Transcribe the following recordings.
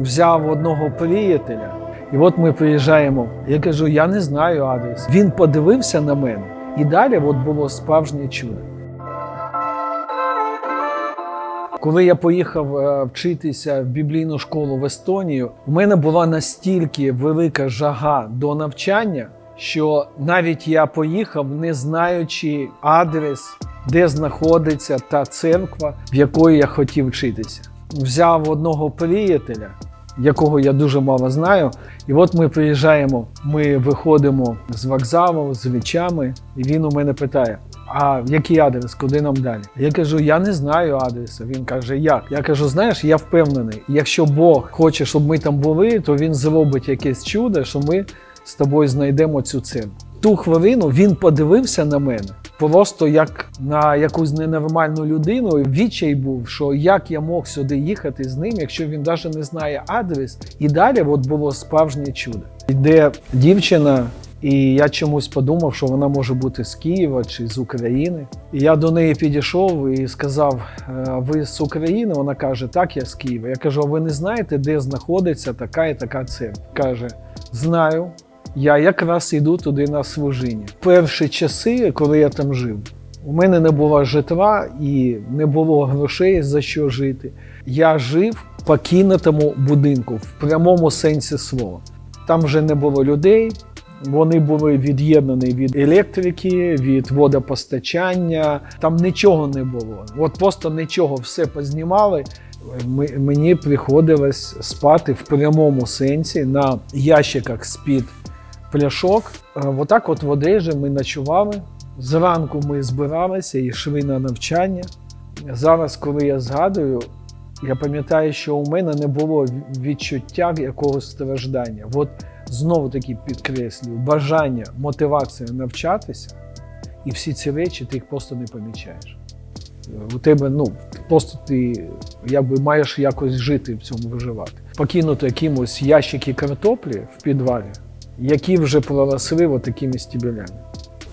взяв одного приятеля, і от ми приїжджаємо. Я кажу, я не знаю адрес. Він подивився на мене, і далі от було справжнє чудо. Коли я поїхав е, вчитися в біблійну школу в Естонію, у мене була настільки велика жага до навчання, що навіть я поїхав, не знаючи адрес, де знаходиться та церква, в якої я хотів вчитися. Взяв одного приятеля, якого я дуже мало знаю, і от ми приїжджаємо. Ми виходимо з вокзалу з речами, і він у мене питає: а який адрес, куди нам далі? Я кажу, я не знаю адреса. Він каже, як? Я кажу, знаєш, я впевнений, якщо Бог хоче, щоб ми там були, то він зробить якесь чудо, що ми з тобою знайдемо цю церкву. Ту хвилину він подивився на мене. Просто як на якусь ненормальну людину, відчай був, що як я мог сюди їхати з ним, якщо він навіть не знає адрес. І далі от було справжнє чудо. Йде дівчина, і я чомусь подумав, що вона може бути з Києва чи з України. І я до неї підійшов і сказав: «Е, Ви з України? Вона каже, так, я з Києва. Я кажу, а ви не знаєте, де знаходиться така і така церква? Каже, знаю. Я якраз йду туди на служіння. Перші часи, коли я там жив, у мене не було житла і не було грошей за що жити. Я жив в покинутому будинку в прямому сенсі слова. Там вже не було людей. Вони були від'єднані від електрики, від водопостачання. Там нічого не було. От просто нічого, все познімали. Мені приходилось спати в прямому сенсі на ящиках з-під пляшок. Е, Отак, от в одежі ми ночували. Зранку ми збиралися і йшли на навчання. Зараз, коли я згадую, я пам'ятаю, що у мене не було відчуття якогось страждання. От знову таки підкреслюю, бажання, мотивація навчатися, і всі ці речі ти їх просто не помічаєш. У тебе, ну, просто ти якби маєш якось жити в цьому виживати. Покинути якимось ящики картоплі в підвалі, які вже проросли от такими стібелями.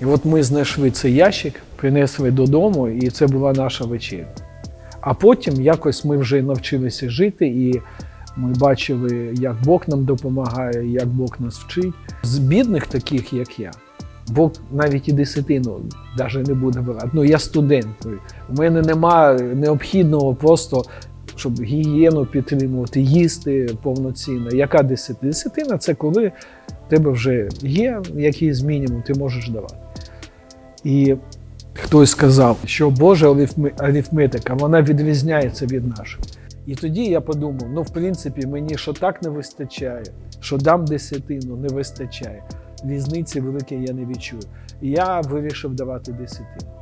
І от ми знайшли цей ящик, принесли додому, і це була наша вечеря. А потім якось ми вже навчилися жити, і ми бачили, як Бог нам допомагає, як Бог нас вчить. З бідних, таких як я, Бог навіть і десятину навіть не буде брати. Ну, я студент. У мене немає необхідного просто, щоб гігієну підтримувати, їсти повноцінно. Яка десятина? Десятина це коли в тебе вже є якийсь мінімум, ти можеш давати. І хтось сказав, що Божа арифметика вона відрізняється від нашої. І тоді я подумав: ну, в принципі, мені що так не вистачає, що дам десятину, не вистачає. Різниці великої я не відчую. І я вирішив давати десятину.